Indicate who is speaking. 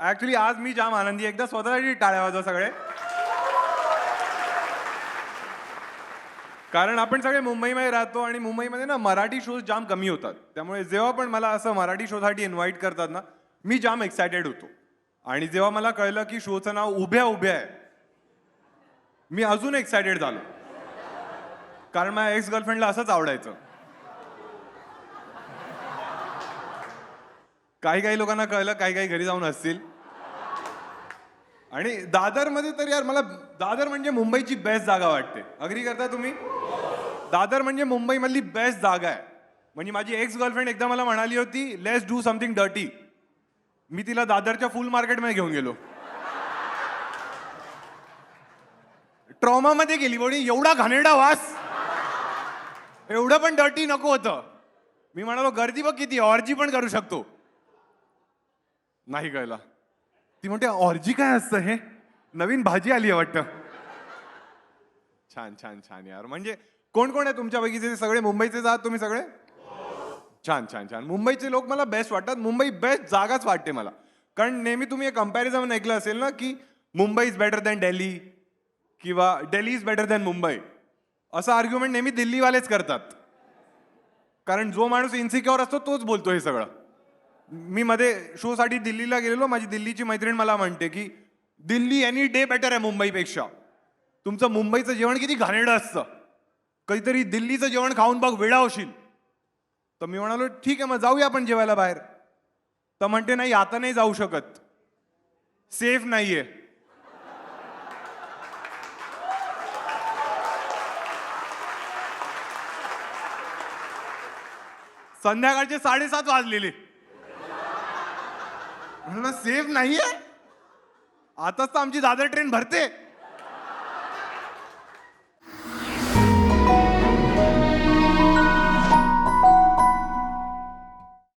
Speaker 1: Actually आज मी जाम आनंदी एकदा स्वतःसाठी टाळ्या वाजवा सगळे. कारण आपण सगळे मुंबईमध्ये राहतो आणि मुंबईमध्ये ना मराठी शोज जाम कमी होतात. त्यामुळे जेव्हा पण मला असं मराठी शोसाठी इन्व्हाइट करतात ना मी जाम एक्सायटेड होतो. आणि जेव्हा मला कळलं की शोचं नाव उभ्या उभ्या आहे मी अजून एक्सायटेड झालो. कारण माझ्या एक्स गर्लफ्रेंडला असंच आवडायचं. काही काही लोकांना कळलं काही काही घरी जाऊन असतील आणि दादरमध्ये तर यार मला दादर म्हणजे मुंबईची बेस्ट जागा वाटते. अग्री करता तुम्ही? दादर म्हणजे मुंबईमधली बेस्ट जागा आहे. म्हणजे माझी एक्स गर्लफ्रेंड एकदा मला म्हणाली होती लेट्स डू समथिंग डर्टी मी तिला दादरच्या फुल मार्केटमध्ये घेऊन गेलो. ट्रॉमामध्ये गेली बोली एवढा घाणेरडा वास. एवढं पण डर्टी नको होतं. मी म्हणालो गर्दी बघ किती ऑर्जी पण करू शकतो. नाही कळला ती म्हणते ऑर्जी काय असतं हे? नवीन भाजी आली आहे वाटतं. छान छान छान यार. म्हणजे कोण कोण आहे तुमच्यापैकी जे सगळे मुंबईचे आहात तुम्ही सगळे? छान छान छान. मुंबईचे लोक मला बेस्ट वाटतात. मुंबई बेस्ट जागाच वाटते मला. कारण नेहमी तुम्ही एक कंपॅरिझन ऐकलं असेल ना की Mumbai is better than Delhi किंवा Delhi is better than Mumbai. असं आर्ग्युमेंट नेहमी दिल्लीवालेच करतात. कारण जो माणूस इन्सिक्युअर असतो तोच बोलतो हे सगळं. मी मध्ये शोसाठी दिल्लीला गेलेलो. माझी दिल्लीची मैत्रीण मला म्हणते की दिल्ली एनी डे बेटर आहे मुंबईपेक्षा. तुमचं मुंबईचं जेवण किती घाणेरडं असतं. कधीतरी दिल्लीचं जेवण खाऊन बघ वेळा होशील. तर मी म्हणालो ठीक आहे मग जाऊया आपण जेवायला बाहेर. तर म्हणते नाही आता नाही जाऊ शकत. सेफ नाहीये. संध्याकाळचे साडेसात वाजलेले. सेफ नाहीये. आताच तर आमची दादर ट्रेन भरते.